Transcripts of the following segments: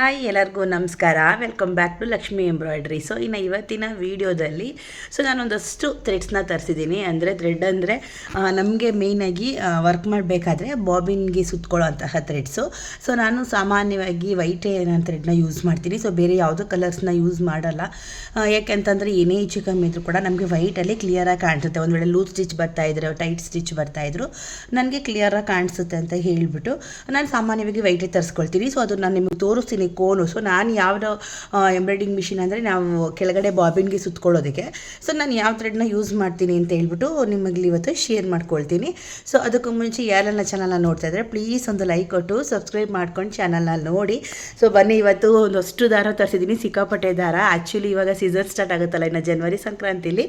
Hi, ಎಲ್ಲರಿಗೂ ನಮಸ್ಕಾರ. Welcome back to Lakshmi embroidery so ಇನ್ನು ಇವತ್ತಿನ ವಿಡಿಯೋದಲ್ಲಿ ಸೊ ನಾನೊಂದಷ್ಟು ಥ್ರೆಡ್ಸ್ನ ತರಿಸಿದ್ದೀನಿ ಅಂದರೆ ಥ್ರೆಡ್ ಅಂದರೆ ನಮಗೆ ಮೇಯ್ನಾಗಿ ವರ್ಕ್ ಮಾಡಬೇಕಾದ್ರೆ ಬಾಬಿನ್ಗೆ ಸುತ್ಕೊಳ್ಳೋ ಅಂತಹ ಥ್ರೆಡ್ಸು ಸೊ ನಾನು ಸಾಮಾನ್ಯವಾಗಿ ವೈಟ್ ನಾನು ಥ್ರೆಡ್ನ ಯೂಸ್ ಮಾಡ್ತೀನಿ. ಸೊ ಬೇರೆ ಯಾವುದೋ ಕಲರ್ಸ್ನ ಯೂಸ್ ಮಾಡಲ್ಲ. ಯಾಕೆಂತಂದರೆ ಏನೇ ಹೆಚ್ಚು ಕಮ್ಮಿ ಇದ್ರೂ ಕೂಡ ನಮಗೆ ವೈಟಲ್ಲಿ ಕ್ಲಿಯರಾಗಿ ಕಾಣಿಸುತ್ತೆ. ಒಂದು ವೇಳೆ ಲೂಸ್ ಸ್ಟಿಚ್ ಬರ್ತಾ ಇದ್ರೆ ಟೈಟ್ ಸ್ಟಿಚ್ ಬರ್ತಾ ಇದ್ರು, ನನಗೆ ಕ್ಲಿಯರಾಗಿ ಕಾಣಿಸುತ್ತೆ ಅಂತ ಹೇಳಿಬಿಟ್ಟು, ನಾನು ಸಾಮಾನ್ಯವಾಗಿ ವೈಟೇ ತರಿಸ್ಕೊಳ್ತೀನಿ. ಸೊ ಅದು ನಾನು ನಿಮಗೆ ತೋರಿಸ್ತೀನಿ. ಕೋನು ಸೊ ನಾನು ಯಾವ ಎಂಬ್ರಾಯ್ಡಿಂಗ್ ಮಿಷಿನ್ ಅಂದರೆ ನಾವು ಕೆಳಗಡೆ ಬಾಬಿನ್ಗೆ ಸುತ್ಕೊಳ್ಳೋದಕ್ಕೆ. ಸೊ ನಾನು ಯಾವ ಥ್ರೆಡ್ನ ಯೂಸ್ ಮಾಡ್ತೀನಿ ಅಂತ ಹೇಳ್ಬಿಟ್ಟು ನಿಮಗೆ ಇವತ್ತು ಶೇರ್ ಮಾಡ್ಕೊಳ್ತೀನಿ. ಸೊ ಅದಕ್ಕೂ ಮುಂಚೆ ಯಾರೆಲ್ಲ ಚಾನಲ್ನ ನೋಡ್ತಾ ಇದ್ದಾರೆ ಪ್ಲೀಸ್ ಒಂದು ಲೈಕ್ ಕೊಟ್ಟು ಸಬ್ಸ್ಕ್ರೈಬ್ ಮಾಡ್ಕೊಂಡು ಚಾನಲ್ನ ನೋಡಿ. ಸೊ ಬನ್ನಿ ಇವತ್ತು ಒಂದಷ್ಟು ದಾರ ತರಿಸಿದ್ದೀನಿ ಸಿಕ್ಕಾಪಟ್ಟೆ ದಾರ. ಆ್ಯಕ್ಚುಲಿ ಇವಾಗ ಸೀಸನ್ ಸ್ಟಾರ್ಟ್ ಆಗುತ್ತಲ್ಲ ಇನ್ನು ಜನವರಿ ಸಂಕ್ರಾಂತಿಲಿ.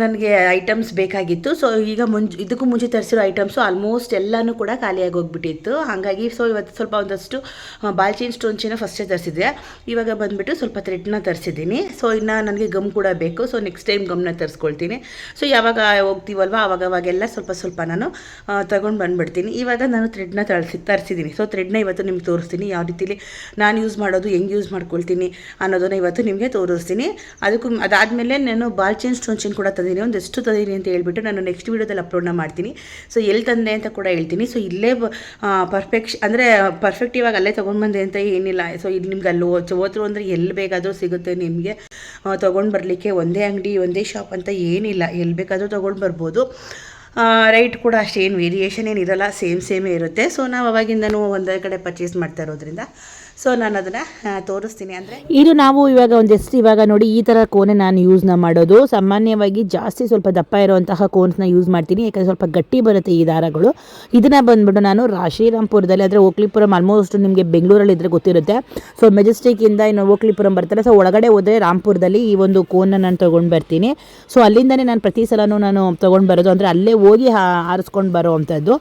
ನನಗೆ ಐಟಮ್ಸ್ ಬೇಕಾಗಿತ್ತು. ಸೊ ಈಗ ಮುಂಚೆ ಇದಕ್ಕೂ ಮುಂಚೆ ತರಿಸಿರೋ ಐಟಮ್ಸು ಆಲ್ಮೋಸ್ಟ್ ಎಲ್ಲನೂ ಕೂಡ ಖಾಲಿಯಾಗಿ ಹೋಗ್ಬಿಟ್ಟಿತ್ತು ಹಾಗಾಗಿ ಸೊ ಇವತ್ತು ಸ್ವಲ್ಪ ಒಂದಷ್ಟು ಬಾಲ್ಚಿನ್ ಸ್ಟೋನ್ಚಿನ ಫಸ್ಟೇ ತರಿಸಿದ್ದೆ. ಇವಾಗ ಬಂದುಬಿಟ್ಟು ಸ್ವಲ್ಪ ಥ್ರೆಡ್ನ ತರಿಸಿದ್ದೀನಿ. ಸೊ ಇನ್ನು ನನಗೆ ಗಮ್ ಕೂಡ ಬೇಕು. ಸೊ ನೆಕ್ಸ್ಟ್ ಟೈಮ್ ಗಮ್ನ ತರಿಸ್ಕೊಳ್ತೀನಿ. ಸೊ ಯಾವಾಗ ಹೋಗ್ತೀವಲ್ವ? ಆವಾಗ ಅವಾಗೆಲ್ಲ ಸ್ವಲ್ಪ ಸ್ವಲ್ಪ ನಾನು ತೊಗೊಂಡು ಬಂದುಬಿಡ್ತೀನಿ. ಇವಾಗ ನಾನು ಥ್ರೆಡ್ನ ತರಿಸಿ, ತರಿಸಿದ್ದೀನಿ. ಸೊ ಥ್ರೆಡ್ನ ಇವತ್ತು ನಿಮ್ಗೆ ತೋರಿಸ್ತೀನಿ. ಯಾವ ರೀತಿಲಿ ನಾನು ಯೂಸ್ ಮಾಡೋದು, ಹೆಂಗೆ ಯೂಸ್ ಮಾಡ್ಕೊಳ್ತೀನಿ ಅನ್ನೋದನ್ನು ಇವತ್ತು ನಿಮಗೆ ತೋರಿಸ್ತೀನಿ. ಅದಕ್ಕೂ, ಅದಾದಮೇಲೆ ನಾನು ಬಾಲ್ಚಿನ್ ಸ್ಟೋನ್ಚಿನ ಕೂಡ ತಂದಿದ್ದೀನಿ. ಎಷ್ಟು ತಂದಿದ್ದೀನಿ ಅಂತ ಹೇಳ್ಬಿಟ್ಟು ನಾನು ನೆಕ್ಸ್ಟ್ ವೀಡಿಯೋದಲ್ಲಿ ಅಪ್ಲೋಡ್ನ ಮಾಡ್ತೀನಿ. ಸೊ ಎಲ್ಲಿ ತಂದೆ ಅಂತ ಕೂಡ ಹೇಳ್ತೀನಿ. ಸೊ ಇಲ್ಲೇ ಪರ್ಫೆಕ್ಷ್ ಅಂದರೆ ಪರ್ಫೆಕ್ಟ್ ಆಗಿ ಅಲ್ಲೇ ತೊಗೊಂಡ್ಬಂದೆ ಅಂತ ಏನಿಲ್ಲ. ಸೊ ಇಲ್ಲಿ ನಿಮ್ಗೆ ಅಲ್ಲಿ ಹೋದ್ರು ಅಂದರೆ ಎಲ್ಲಿ ಬೇಕಾದರೂ ಸಿಗುತ್ತೆ ನಿಮಗೆ. ತೊಗೊಂಡು ಬರಲಿಕ್ಕೆ ಒಂದೇ ಅಂಗಡಿ, ಒಂದೇ ಶಾಪ್ ಅಂತ ಏನಿಲ್ಲ. ಎಲ್ಲಿ ಬೇಕಾದರೂ ತೊಗೊಂಡು ಬರ್ಬೋದು. ರೈಟ್ ಕೂಡ ಅಷ್ಟೇನು ವೇರಿಯೇಷನ್ ಏನಿರಲ್ಲ ಸೇಮ್ ಸೇಮೇ ಇರುತ್ತೆ. ಸೊ ನಾವು ಅವಾಗಿಂದನೂ ಒಂದೇ ಕಡೆ ಪರ್ಚೇಸ್ ಮಾಡ್ತಾ ಇರೋದ್ರಿಂದ. ಸೊ ನಾನು ಅದನ್ನು ತೋರಿಸ್ತೀನಿ ಅಂದ್ರೆ ಇದು ನಾವು ಇವಾಗ ಎಷ್ಟು ಇವಾಗ ನೋಡಿ ಈ ಥರ ಕೋನೆ ನಾನು ಯೂಸ್ನ ಮಾಡೋದು. ಸಾಮಾನ್ಯವಾಗಿ ಜಾಸ್ತಿ ಸ್ವಲ್ಪ ದಪ್ಪ ಇರುವಂತಹ ಕೋನ್ಸ್ನ ಯೂಸ್ ಮಾಡ್ತೀನಿ. ಯಾಕಂದರೆ ಸ್ವಲ್ಪ ಗಟ್ಟಿ ಬರುತ್ತೆ ಈ ದಾರಗಳು. ಇದನ್ನ ಬಂದ್ಬಿಟ್ಟು ನಾನು ರಾಶಿರಾಮ್ಪುರದಲ್ಲಿ ಅಂದರೆ ಓಕ್ಲಿಪುರಂ ಆಲ್ಮೋಸ್ಟ್ ನಿಮಗೆ ಬೆಂಗಳೂರಲ್ಲಿ ಇದ್ರೆ ಗೊತ್ತಿರುತ್ತೆ. ಸೊ ಮೆಜೆಸ್ಟಿಕ್ಕಿಂದ ಇನ್ನು ಓಕ್ಲಿಪುರಂ ಬರ್ತಾರೆ. ಸೊ ಒಳಗಡೆ ಹೋದರೆ ರಾಮ್ಪುರದಲ್ಲಿ ಈ ಒಂದು ಕೋನ್ನ ನಾನು ತೊಗೊಂಡು ಬರ್ತೀನಿ. ಸೊ ಅಲ್ಲಿಂದನೇ ನಾನು ಪ್ರತಿ ಸಲನೂ ನಾನು ತೊಗೊಂಡು ಬರೋದು. ಅಂದರೆ ಅಲ್ಲೇ ಹೋಗಿ ಆರಿಸ್ಕೊಂಡು ಬರೋ ಅಂಥದ್ದು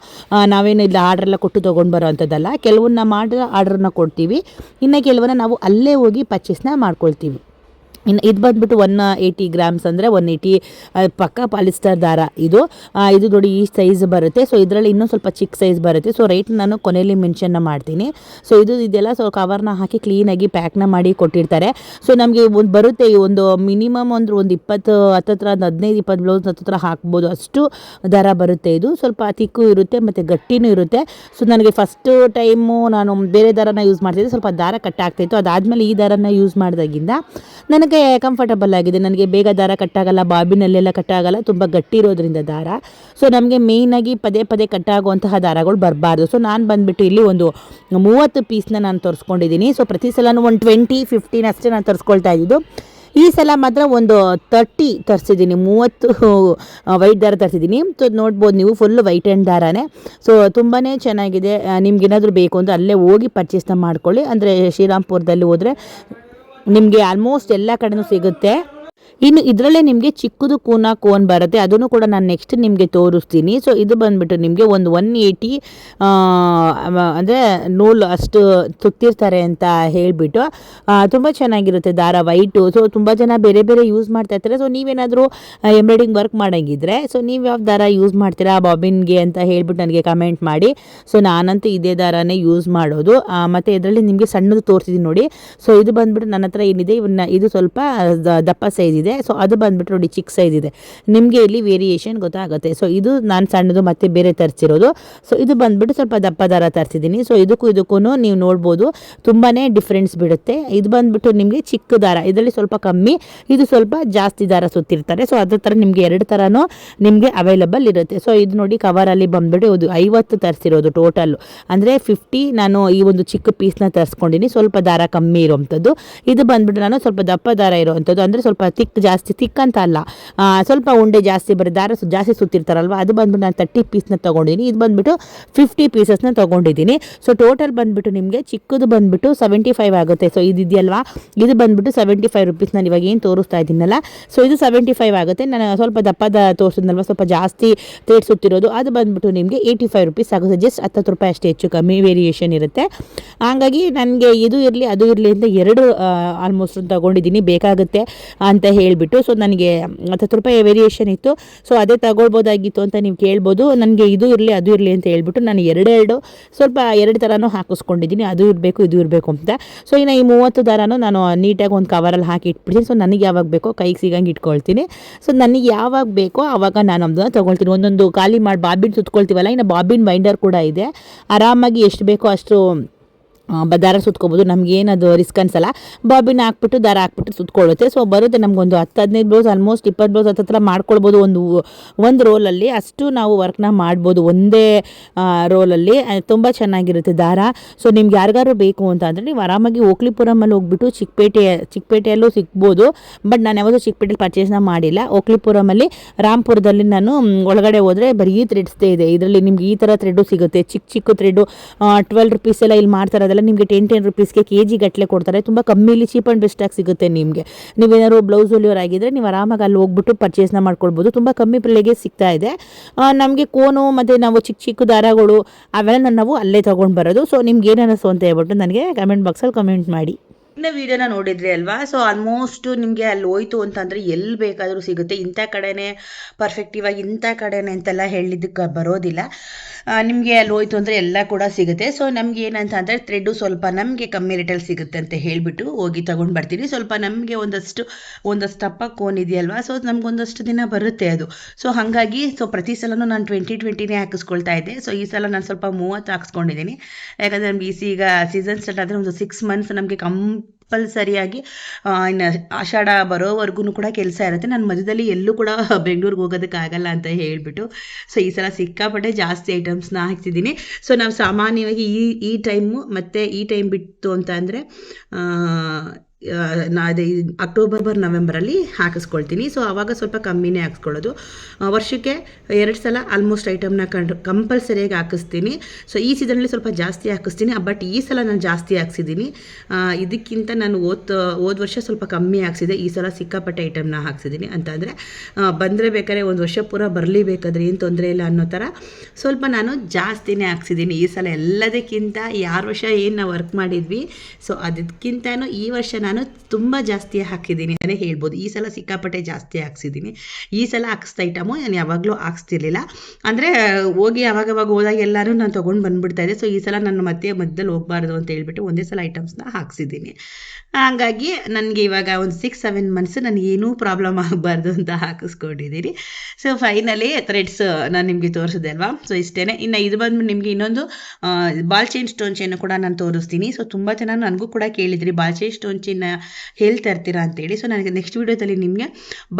ನಾವೇನು ಇಲ್ಲ ಆರ್ಡ್ರೆಲ್ಲ ಕೊಟ್ಟು ತೊಗೊಂಡು ಬರೋ ಅಂಥದ್ದಲ್ಲ ಕೆಲವನ್ನ ಮಾಡಿ ಆರ್ಡ್ರನ್ನ ಕೊಡ್ತೀವಿ. ಇನ್ನು ಕೆಲವನ್ನ ನಾವು ಅಲ್ಲೇ ಹೋಗಿ ಪರ್ಚೇಸ್ನ ಮಾಡ್ಕೊಳ್ತೀವಿ. ಇನ್ನು ಇದು ಬಂದ್ಬಿಟ್ಟು ಒನ್ ಏಯ್ಟಿ ಗ್ರಾಮ್ಸ್ ಅಂದರೆ ಒನ್ ಏಯ್ಟಿ ಪಕ್ಕ ಪಾಲಿಸ್ಟರ್ ದಾರ ಇದು. ಇದು ನೋಡಿ ಈ ಸೈಜ್ ಬರುತ್ತೆ. ಸೊ ಇದರಲ್ಲಿ ಇನ್ನೂ ಸ್ವಲ್ಪ ಚಿಕ್ಕ ಸೈಜ್ ಬರುತ್ತೆ. ಸೊ ರೇಟ್ ನಾನು ಕೊನೆಯಲ್ಲಿ ಮೆನ್ಷನ್ನ ಮಾಡ್ತೀನಿ. ಸೊ ಇದು ಇದೆಲ್ಲ ಸೊ ಕವರ್ನ ಹಾಕಿ ಕ್ಲೀನಾಗಿ ಪ್ಯಾಕ್ನ ಮಾಡಿ ಕೊಟ್ಟಿರ್ತಾರೆ. ಸೊ ನಮಗೆ ಒಂದು ಬರುತ್ತೆ ಒಂದು ಮಿನಿಮಮ್ ಅಂದ್ರೆ ಒಂದು ಇಪ್ಪತ್ತು, ಹತ್ತತ್ರ ಒಂದು ಹದಿನೈದು, ಇಪ್ಪತ್ತು ಬ್ಲೌಸ್ ಹತ್ತತ್ರ ಹಾಕ್ಬೋದು. ಅಷ್ಟು ದರ ಬರುತ್ತೆ ಇದು. ಸ್ವಲ್ಪ ತಿಕ್ಕು ಇರುತ್ತೆ ಮತ್ತು ಗಟ್ಟಿನೂ ಇರುತ್ತೆ. ಸೊ ನನಗೆ ಫಸ್ಟ್ ಟೈಮು ನಾನು ಬೇರೆ ದಾರನ ಯೂಸ್ ಮಾಡ್ತಿದ್ದೆ. ಸ್ವಲ್ಪ ದಾರ ಕಟ್ ಆಗ್ತಾಯಿತ್ತು ಅದಾದಮೇಲೆ ಈ ದಾರನ ಯೂಸ್ ಮಾಡಿದಾಗಿಂದ ನನಗೆ ಕಂಫರ್ಟಬಲ್ ಆಗಿದೆ. ನನಗೆ ಬೇಗ ದಾರ ಕಟ್ಟಾಗಲ್ಲ, ಬಾಬಿನಲ್ಲೆಲ್ಲ ಕಟ್ಟಾಗಲ್ಲ, ತುಂಬ ಗಟ್ಟಿ ಇರೋದ್ರಿಂದ ದಾರ. ಸೊ ನಮಗೆ ಮೇಯ್ನಾಗಿ ಪದೇ ಪದೇ ಕಟ್ಟಾಗುವಂತಹ ದಾರಗಳು ಬರಬಾರ್ದು. ಸೊ ನಾನು ಬಂದುಬಿಟ್ಟು ಇಲ್ಲಿ ಒಂದು ಮೂವತ್ತು ಪೀಸ್ನ ನಾನು ತರಿಸ್ಕೊಂಡಿದ್ದೀನಿ ಸೊ ಪ್ರತಿ ಸಲನೂ ಒಂದು ಟ್ವೆಂಟಿ ಫಿಫ್ಟೀನ್ ಅಷ್ಟೇ ನಾನು ತರಿಸ್ಕೊಳ್ತಾ ಇದ್ದಿದ್ದು ಈ ಸಲ ಮಾತ್ರ ಒಂದು ತರ್ಟಿ ತರಿಸಿದ್ದೀನಿ ಮೂವತ್ತು ವೈಟ್ ದಾರ ತರಿಸಿದ್ದೀನಿ ಸೊ ನೋಡ್ಬೋದು ನೀವು ಫುಲ್ ವೈಟ್ ಆ್ಯಂಡ್ ದಾರನೇ. ಸೊ ತುಂಬಾ ಚೆನ್ನಾಗಿದೆ. ನಿಮ್ಗೆ ಏನಾದರೂ ಬೇಕು ಅಂದರೆ ಅಲ್ಲೇ ಹೋಗಿ ಪರ್ಚೇಸ್ನ ಮಾಡ್ಕೊಳ್ಳಿ. ಅಂದರೆ ಶ್ರೀರಾಮ್ಪುರದಲ್ಲಿ ಹೋದರೆ ನಿಮಗೆ ಆಲ್ಮೋಸ್ಟ್ ಎಲ್ಲ ಕಡೆನೂ ಸಿಗುತ್ತೆ. ಇನ್ನು ಇದರಲ್ಲೇ ನಿಮಗೆ ಚಿಕ್ಕದು ಕೂನ ಕೋನ್ ಬರುತ್ತೆ, ಅದನ್ನು ಕೂಡ ನಾನು ನೆಕ್ಸ್ಟ್ ನಿಮಗೆ ತೋರಿಸ್ತೀನಿ. ಸೊ ಇದು ಬಂದುಬಿಟ್ಟು ನಿಮಗೆ ಒಂದು ಒನ್ ಏಯ್ಟಿ ಅಂದರೆ ನೂಲು ಅಷ್ಟು ಸುತ್ತಿರ್ತಾರೆ ಅಂತ ಹೇಳಿಬಿಟ್ಟು ತುಂಬ ಚೆನ್ನಾಗಿರುತ್ತೆ ದಾರ ವೈಟು ಸೊ ತುಂಬ ಜನ ಬೇರೆ ಬೇರೆ ಯೂಸ್ ಮಾಡ್ತಾ ಇರ್ತಾರೆ. ಸೊ ನೀವೇನಾದರೂ ಎಂಬ್ರಾಯ್ಡಿಂಗ್ ವರ್ಕ್ ಮಾಡೋಂಗಿದ್ರೆ ಸೊ ನೀವು ಯಾವ ದಾರ ಯೂಸ್ ಮಾಡ್ತೀರಾ ಬಾಬಿನ್ಗೆ ಅಂತ ಹೇಳಿಬಿಟ್ಟು ನನಗೆ ಕಮೆಂಟ್ ಮಾಡಿ. ಸೊ ನಾನಂತೂ ಇದೇ ದಾರನೇ ಯೂಸ್ ಮಾಡೋದು. ಮತ್ತು ಇದರಲ್ಲಿ ನಿಮಗೆ ಸಣ್ಣದು ತೋರಿಸಿದ್ದೀನಿ ನೋಡಿ. ಸೊ ಇದು ಬಂದ್ಬಿಟ್ಟು ನನ್ನ ಹತ್ರ ಏನಿದೆ ಇವನ್ನ ಇದು ಸ್ವಲ್ಪ ದಪ್ಪ ಸೈಜ್ ಇದೆ. ಸೊ ಅದು ಬಂದ್ಬಿಟ್ಟು ನೋಡಿ ಚಿಕ್ಕ ಸೈಜ್ ಇದೆ. ನಿಮಗೆ ಇಲ್ಲಿ ವೇರಿಯೇಷನ್ ಗೊತ್ತಾಗುತ್ತೆ. ಸೊ ಇದು ನಾನು ಸಣ್ಣದು ಮತ್ತೆ ಬೇರೆ ತರಿಸಿರೋದು. ಸೊ ಇದು ಬಂದ್ಬಿಟ್ಟು ಸ್ವಲ್ಪ ದಪ್ಪ ದಾರ ತರಿಸಿದ್ದೀನಿ. ಸೊ ಇದಕ್ಕೂ ಇದಕ್ಕೂ ನೀವು ನೋಡ್ಬೋದು ತುಂಬಾ ಡಿಫ್ರೆನ್ಸ್ ಬಿಡುತ್ತೆ. ಇದು ಬಂದ್ಬಿಟ್ಟು ನಿಮಗೆ ಚಿಕ್ಕ ದಾರ. ಇದರಲ್ಲಿ ಸ್ವಲ್ಪ ಕಮ್ಮಿ, ಇದು ಸ್ವಲ್ಪ ಜಾಸ್ತಿ ದಾರ ಸುತ್ತಿರ್ತಾರೆ. ಸೊ ಅದರ ಥರ ನಿಮಗೆ ಎರಡು ಥರನೂ ನಿಮಗೆ ಅವೈಲಬಲ್ ಇರುತ್ತೆ. ಸೊ ಇದು ನೋಡಿ ಕವರಲ್ಲಿ ಬಂದ್ಬಿಟ್ಟು ಇದು ಐವತ್ತು ತರಿಸಿರೋದು ಟೋಟಲ್ಲು ಅಂದರೆ ಫಿಫ್ಟಿ ನಾನು ಈ ಒಂದು ಚಿಕ್ಕ ಪೀಸ್ನ ತರಿಸ್ಕೊಂಡಿನಿ ಸ್ವಲ್ಪ ದಾರ ಕಮ್ಮಿ ಇರೋವಂಥದ್ದು. ಇದು ಬಂದ್ಬಿಟ್ಟು ನಾನು ಸ್ವಲ್ಪ ದಪ್ಪ ದಾರ ಇರುವಂಥದ್ದು. ಅಂದರೆ ಸ್ವಲ್ಪ ತಿಕ್ ಜಾಸ್ತಿ ತಿಕ್ ಅಂತ ಅಲ್ಲ ಸ್ವಲ್ಪ ಉಂಡೆ ಜಾಸ್ತಿ ಬರೋ ದಾರ ಜಾಸ್ತಿ ಸುತ್ತಿರ್ತಾರಲ್ವ? ಅದು ಬಂದ್ಬಿಟ್ಟು ನಾನು ತರ್ಟಿ ಪೀಸ್ನ ತೊಗೊಂಡಿದ್ದೀನಿ ಇದು ಬಂದ್ಬಿಟ್ಟು ಫಿಫ್ಟಿ ಪೀಸಸ್ನ ತೊಗೊಂಡಿದ್ದೀನಿ ಸೊ ಟೋಟಲ್ ಬಂದುಬಿಟ್ಟು ನಿಮಗೆ ಚಿಕ್ಕದು ಬಂದ್ಬಿಟ್ಟು ಸೆವೆಂಟಿ ಫೈವ್ ಆಗುತ್ತೆ. ಸೊ ಇದು ಇದೆಯಲ್ವಾ? ಇದು ಬಂದ್ಬಿಟ್ಟು ಸೆವೆಂಟಿ ಫೈವ್ ರುಪೀಸ್ ನಾನು ಇವಾಗ ಏನು ತೋರಿಸ್ತಾ ಇದ್ದೀನಲ್ಲ? ಸೊ ಇದು ಸೆವೆಂಟಿ ಫೈವ್ ಆಗುತ್ತೆ. ನಾನು ಸ್ವಲ್ಪ ದಪ್ಪದ ತೋರಿಸಿದ್ನಲ್ವ? ಸ್ವಲ್ಪ ಜಾಸ್ತಿ ತೇಟ್ ಸುತ್ತಿರೋದು. ಅದು ಬಂದ್ಬಿಟ್ಟು ನಿಮಗೆ ಏಯ್ಟಿ ಫೈವ್ ರುಪೀಸ್ ಆಗುತ್ತೆ. ಜಸ್ಟ್ ಹತ್ತು ರೂಪಾಯಿ ಅಷ್ಟೇ, ಹೆಚ್ಚು ಕಮ್ಮಿ ವೇರಿಯೇಷನ್ ಇರುತ್ತೆ. ಹಾಗಾಗಿ ನನಗೆ ಇದು ಇರಲಿ, ಅದು ಇರಲಿ ಅಂತ ಎರಡು ಆಲ್ಮೋಸ್ಟ್ ತೊಗೊಂಡಿದ್ದೀನಿ ಬೇಕಾಗುತ್ತೆ ಅಂತ ಹೇಳಿಬಿಟ್ಟು ಸೊ ನನಗೆ ಹತ್ತು ರೂಪಾಯಿ ವೇರಿಯೇಷನ್ ಇತ್ತು. ಸೊ ಅದೇ ತಗೊಳ್ಬೋದಾಗಿತ್ತು ಅಂತ ನೀವು ಕೇಳ್ಬೋದು. ನನಗೆ ಇದು ಇರಲಿ, ಅದು ಇರಲಿ ಅಂತ ಹೇಳ್ಬಿಟ್ಟು ನಾನು ಎರಡೆರಡು, ಸ್ವಲ್ಪ ಎರಡು ಥರನೂ ಹಾಕಿಸ್ಕೊಂಡಿದ್ದೀನಿ. ಅದು ಇರಬೇಕು, ಇದು ಇರಬೇಕು ಅಂತ. ಸೊ ಇನ್ನು ಈ ಮೂವತ್ತು ದಾರನೂ ನಾನು ನೀಟಾಗಿ ಒಂದು ಕವರಲ್ಲಿ ಹಾಕಿ ಇಟ್ಬಿಡ್ತೀನಿ. ಸೊ ನನಗೆ ಯಾವಾಗ ಬೇಕೋ ಕೈಗೆ ಸಿಗಂಗೆ ಇಟ್ಕೊಳ್ತೀನಿ. ಸೊ ನನಗೆ ಯಾವಾಗ ಬೇಕೋ ಆವಾಗ ನಾನು ಅದನ್ನು ತೊಗೊಳ್ತೀನಿ. ಒಂದೊಂದು ಖಾಲಿ ಮಾಡಿ ಬಾಬಿನ್ ಸುತ್ಕೊಳ್ತೀವಲ್ಲ, ಇನ್ನು ಬಾಬಿನ್ ಬೈಂಡರ್ ಕೂಡ ಇದೆ. ಆರಾಮಾಗಿ ಎಷ್ಟು ಬೇಕೋ ಅಷ್ಟು ದಾರ ಸುತ್ಕೋಬೋದು. ನಮ್ಗೆ ಏನದು ರಿಸ್ಕ್ ಅನ್ಸಲ್ಲ. ಬಾಬಿನ ಹಾಕ್ಬಿಟ್ಟು ದಾರ ಹಾಕ್ಬಿಟ್ಟು ಸುತ್ಕೊಳ್ಳುತ್ತೆ. ಸೊ ಬರುತ್ತೆ ನಮಗೊಂದು ಹತ್ತು, ಹದಿನೈದು ಬ್ಲೌಸ್ ಆಲ್ಮೋಸ್ಟ್ ಇಪ್ಪತ್ತು ಬ್ಲೌಸ್ ಹತ್ತತ್ರ ಮಾಡ್ಕೊಳ್ಬೋದು ಒಂದು ಒಂದು ರೋಲಲ್ಲಿ ಅಷ್ಟು ನಾವು ವರ್ಕ್ನ ಮಾಡ್ಬೋದು ಒಂದೇ ರೋಲಲ್ಲಿ ತುಂಬ ಚೆನ್ನಾಗಿರುತ್ತೆ ದಾರ. ಸೊ ನಿಮ್ಗೆ ಯಾರಿಗಾರು ಬೇಕು ಅಂತ ಅಂದರೆ ನೀವು ಆರಾಮಾಗಿ ಓಕ್ಲಿಪುರಮಲ್ಲಿ ಹೋಗ್ಬಿಟ್ಟು ಚಿಕ್ಕಪೇಟೆ, ಚಿಕ್ಕಪೇಟೆಯಲ್ಲೂ ಸಿಗ್ಬೋದು. ಬಟ್ ನಾನು ಯಾವುದೂ ಚಿಕ್ಕಪೇಟೆಲಿ ಪರ್ಚೇಸ್ನ ಮಾಡಿಲ್ಲ. ಓಕ್ಲಿಪುರಮಲ್ಲಿ ರಾಮ್ಪುರದಲ್ಲಿ ನಾನು ಒಳಗಡೆ ಹೋದರೆ ಬರೀ ಥ್ರೆಡ್ಸ್ದೇ ಇದೆ. ಇದರಲ್ಲಿ ನಿಮ್ಗೆ ಈ ಥರ ಥ್ರೆಡ್ಡು ಸಿಗುತ್ತೆ. ಚಿಕ್ಕ ಚಿಕ್ಕ ಥ್ರೆಡ್ಡು ಟ್ವೆಲ್ ರುಪೀಸ್ ಎಲ್ಲ ಇಲ್ಲಿ ಮಾಡ್ತಾರೆ ನಿಮಗೆ ಟೆನ್ ಟೆನ್ ರುಪೀಸ್ಗೆ ಕೆ ಜಿ ಗಟ್ಟಲೆ ಕೊಡ್ತಾರೆ. ತುಂಬ ಕಮ್ಮಿಲಿ ಚೀಪ್ ಆ್ಯಂಡ್ ಬೆಸ್ಟಾಗಿ ಸಿಗುತ್ತೆ ನಿಮಗೆ. ನೀವೇನಾದ್ರು ಬ್ಲೌಸ್ ಹೊಲಿಯೋರ್ ಆಗಿದ್ರೆ ನೀವು ಆರಾಮಾಗಿ ಅಲ್ಲಿ ಹೋಗ್ಬಿಟ್ಟು ಪರ್ಚೇಸ್ನ ಮಾಡ್ಕೊಳ್ಬೋದು. ತುಂಬ ಕಮ್ಮಿ ಬೆಲೆಗೆ ಸಿಗ್ತಾ ಇದೆ. ನಮಗೆ ಕೋನು ಮತ್ತು ನಾವು ಚಿಕ್ಕ ಚಿಕ್ಕ ದಾರಗಳು, ಅವೆಲ್ಲ ನಾವು ಅಲ್ಲೇ ತೊಗೊಂಡು ಬರೋದು. ಸೊ ನಿಮ್ಗೆ ಏನು ಅಂತ ಹೇಳ್ಬಿಟ್ಟು ನನಗೆ ಕಮೆಂಟ್ ಬಾಕ್ಸಲ್ಲಿ ಕಮೆಂಟ್ ಮಾಡಿ. ಇನ್ನ ವಿಡಿಯೋನ ನೋಡಿದ್ರಿ ಅಲ್ವಾ? ಸೊ ಆಲ್ಮೋಸ್ಟ್ ನಿಮಗೆ ಅಲ್ಲಿ ಹೋಯ್ತು ಅಂತಂದರೆ ಎಲ್ಲಿ ಬೇಕಾದರೂ ಸಿಗುತ್ತೆ. ಇಂಥ ಕಡೆನೇ ಪರ್ಫೆಕ್ಟ್ ಇವಾಗ ಇಂಥ ಕಡೆನೇ ಅಂತೆಲ್ಲ ಹೇಳಿದ್ದಕ್ಕೆ ಬರೋದಿಲ್ಲ. ನಿಮಗೆ ಅಲ್ಲಿ ಹೋಯ್ತು ಅಂದರೆ ಎಲ್ಲ ಕೂಡ ಸಿಗುತ್ತೆ. ಸೊ ನಮ್ಗೆ ಏನಂತ ಅಂದರೆ ಥ್ರೆಡ್ಡು ಸ್ವಲ್ಪ ನಮಗೆ ಕಮ್ಮಿ ರೇಟಲ್ಲಿ ಸಿಗುತ್ತೆ ಅಂತ ಹೇಳಿಬಿಟ್ಟು ಹೋಗಿ ತೊಗೊಂಡು ಬರ್ತೀನಿ. ಸ್ವಲ್ಪ ನಮಗೆ ಒಂದಷ್ಟು ಒಂದಷ್ಟು ದಪ್ಪ ಕೋನ್ ಇದೆಯಲ್ವಾ? ಸೊ ನಮ್ಗೊಂದಷ್ಟು ದಿನ ಬರುತ್ತೆ ಅದು. ಸೊ ಹಾಗಾಗಿ ಸೊ ಪ್ರತಿ ಸಲನೂ ನಾನು ಟ್ವೆಂಟಿ ಟ್ವೆಂಟಿನೇ ಹಾಕಿಸ್ಕೊಳ್ತಾ ಇದ್ದೆ. ಸೊ ಈ ಸಲ ನಾನು ಸ್ವಲ್ಪ ಮೂವತ್ತು ಹಾಕ್ಸ್ಕೊಂಡಿದ್ದೀನಿ. ಯಾಕಂದರೆ ನಮ್ಗೆ ಈ ಈಗ ಸೀಸನ್ ಸ್ಟಾರ್ಟ್ ಆದರೆ ಒಂದು ಸಿಕ್ಸ್ ಮಂತ್ಸ್ ನಮಗೆ ಕಂಪಲ್ಸರಿಯಾಗಿ ಇನ್ನು ಆಷಾಢ ಬರೋವರೆಗೂ ಕೂಡ ಕೆಲಸ ಇರುತ್ತೆ. ನಾನು ಮಧ್ಯದಲ್ಲಿ ಎಲ್ಲೂ ಕೂಡ ಬೆಂಗಳೂರಿಗೆ ಹೋಗೋದಕ್ಕಾಗಲ್ಲ ಅಂತ ಹೇಳಿಬಿಟ್ಟು, ಸೊ ಈ ಸಲ ಸಿಕ್ಕಾಪಟ್ಟೆ ಜಾಸ್ತಿ ಐಟಮ್ಸ್ನ ಹಾಕ್ತಿದ್ದೀನಿ. ಸೊ ನಾವು ಸಾಮಾನ್ಯವಾಗಿ ಈ ಈ ಟೈಮು ಮತ್ತು ಈ ಟೈಮ್ ಬಿಟ್ಟು ಅಂತ ಅಂದರೆ ಅದೇ ಅಕ್ಟೋಬರ್, ನವೆಂಬರಲ್ಲಿ ಹಾಕಿಸ್ಕೊಳ್ತೀನಿ. ಸೊ ಆವಾಗ ಸ್ವಲ್ಪ ಕಮ್ಮಿನೇ ಹಾಕಿಸ್ಕೊಳ್ಳೋದು. ವರ್ಷಕ್ಕೆ ಎರಡು ಸಲ ಆಲ್ಮೋಸ್ಟ್ ಐಟಮ್ನ ಕಂಡು ಕಂಪಲ್ಸರಿಯಾಗಿ ಹಾಕಿಸ್ತೀನಿ. ಸೊ ಈ ಸೀಸನಲ್ಲಿ ಸ್ವಲ್ಪ ಜಾಸ್ತಿ ಹಾಕಿಸ್ತೀನಿ. ಬಟ್ ಈ ಸಲ ನಾನು ಜಾಸ್ತಿ ಹಾಕ್ಸಿದ್ದೀನಿ. ಇದಕ್ಕಿಂತ ನಾನು ಓದ್ ಹೋದ ವರ್ಷ ಸ್ವಲ್ಪ ಕಮ್ಮಿ ಹಾಕ್ಸಿದೆ. ಈ ಸಲ ಸಿಕ್ಕಾಪಟ್ಟೆ ಐಟಮ್ನ ಹಾಕ್ಸಿದ್ದೀನಿ. ಅಂತಂದರೆ ಬಂದರೆ ಬೇಕಾದ್ರೆ ಒಂದು ವರ್ಷ ಪೂರ ಬರಲಿಬೇಕಾದ್ರೆ ಏನು ತೊಂದರೆ ಇಲ್ಲ ಅನ್ನೋ ಥರ ಸ್ವಲ್ಪ ನಾನು ಜಾಸ್ತಿನೇ ಹಾಕ್ಸಿದ್ದೀನಿ. ಈ ಸಲ ಎಲ್ಲದಕ್ಕಿಂತ ಯಾರು ವರ್ಷ ಏನು ನಾವು ವರ್ಕ್ ಮಾಡಿದ್ವಿ. ಸೊ ಅದಕ್ಕಿಂತನೂ ಈ ವರ್ಷ ನಾನು ತುಂಬ ಜಾಸ್ತಿ ಹಾಕಿದ್ದೀನಿ ಅಂತಲೇ ಹೇಳ್ಬೋದು. ಈ ಸಲ ಸಿಕ್ಕಾಪಟ್ಟೆ ಜಾಸ್ತಿ ಹಾಕ್ಸಿದ್ದೀನಿ. ಈ ಸಲ ಹಾಕ್ಸ್ದ ಐಟಮು ನಾನು ಯಾವಾಗಲೂ ಹಾಕ್ಸ್ತಿರ್ಲಿಲ್ಲ. ಅಂದರೆ, ಹೋಗಿ ಅವಾಗವಾಗ ಹೋದಾಗ ಎಲ್ಲರೂ ನಾನು ತೊಗೊಂಡು ಬಂದುಬಿಡ್ತಾ ಇದ್ದೆ. ಸೊ ಈ ಸಲ ನಾನು ಮತ್ತೆ ಮಧ್ಯದಲ್ಲಿ ಹೋಗಬಾರ್ದು ಅಂತ ಹೇಳ್ಬಿಟ್ಟು ಒಂದೇ ಸಲ ಐಟಮ್ಸ್ನ ಹಾಕ್ಸಿದ್ದೀನಿ. ಹಾಗಾಗಿ ನನಗೆ ಇವಾಗ ಒಂದು ಸಿಕ್ಸ್ ಸೆವೆನ್ ಮಂತ್ಸ್ ನನಗೆ ಏನೂ ಪ್ರಾಬ್ಲಮ್ ಆಗಬಾರ್ದು ಅಂತ ಹಾಕಿಸ್ಕೊಂಡಿದ್ದೀನಿ. ಸೊ ಫೈನಲಿ ಥ್ರೆಡ್ಸ್ ನಾನು ನಿಮಗೆ ತೋರಿಸಿದೆ ಅಲ್ವಾ? ಸೊ ಇಷ್ಟೇ ಇನ್ನು ಇದು ಬಂದು ನಿಮಗೆ ಇನ್ನೊಂದು ಬಾಲ್ ಚೈನ್ ಸ್ಟೋನ್ ಚೈನ್ ಕೂಡ ನಾನು ತೋರಿಸ್ತೀನಿ. ಸೊ ತುಂಬ ಜನ ನನಗೂ ಕೂಡ ಕೇಳಿದ್ರಿ ಬಾಲ್ ಚೈನ್ ಸ್ಟೋನ್ ಚೈನ್ ಹೇಳ್ತಾ ಇರ್ತೀರಾ ಅಂತೇಳಿ. ಸೊ ನನಗೆ ನೆಕ್ಸ್ಟ್ ವೀಡಿಯೋದಲ್ಲಿ ನಿಮಗೆ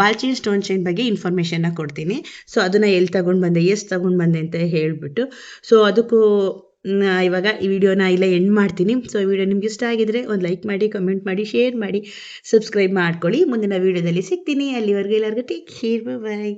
ಬಾಲ್ ಚೈನ್ ಸ್ಟೋನ್ ಚೈನ್ ಬಗ್ಗೆ ಇನ್ಫಾರ್ಮೇಷನ್ನ ಕೊಡ್ತೀನಿ. ಸೊ ಅದನ್ನು ಎಲ್ಲಿ ತಗೊಂಡು ಬಂದೆ, ಎಷ್ಟು ತಗೊಂಡು ಬಂದೆ ಅಂತ ಹೇಳಿಬಿಟ್ಟು. ಸೊ ಅದಕ್ಕೂ ಇವಾಗ ಈ ವಿಡಿಯೋನ ಇಲ್ಲ ಎಂಡ್ ಮಾಡ್ತೀನಿ. ಸೊ ಈ ವಿಡಿಯೋ ನಿಮ್ಗೆ ಇಷ್ಟ ಆಗಿದ್ರೆ ಒಂದು ಲೈಕ್ ಮಾಡಿ ಕಮೆಂಟ್ ಮಾಡಿ ಶೇರ್ ಮಾಡಿ ಸಬ್ಸ್ಕ್ರೈಬ್ ಮಾಡ್ಕೊಳ್ಳಿ. ಮುಂದಿನ ವಿಡಿಯೋದಲ್ಲಿ ಸಿಗ್ತೀನಿ. ಅಲ್ಲಿವರೆಗೂ ಎಲ್ಲರಿಗೂ ಟೇಕ್ ಕೇರ್ ಬಾಯ್